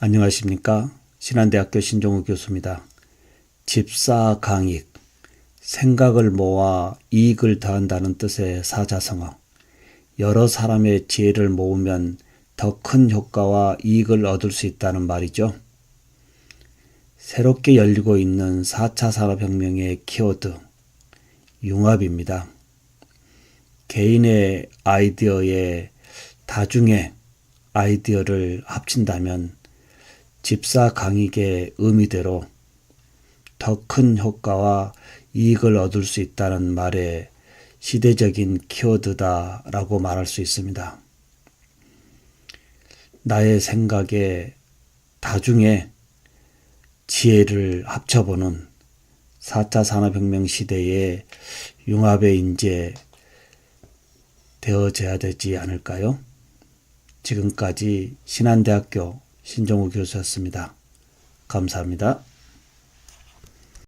안녕하십니까. 신한대학교 신종우 교수입니다. 집사 강익, 생각을 모아 이익을 더한다는 뜻의 사자성어. 여러 사람의 지혜를 모으면 더 큰 효과와 이익을 얻을 수 있다는 말이죠. 새롭게 열리고 있는 4차 산업혁명의 키워드, 융합입니다. 개인의 아이디어에 다중의 아이디어를 합친다면 집사 강익의 의미대로 더 큰 효과와 이익을 얻을 수 있다는 말의 시대적인 키워드다라고 말할 수 있습니다. 나의 생각에 다중의 지혜를 합쳐보는 4차 산업혁명 시대의 융합의 인재 되어져야 되지 않을까요? 지금까지 신한대학교 신종우 교수였습니다. 감사합니다.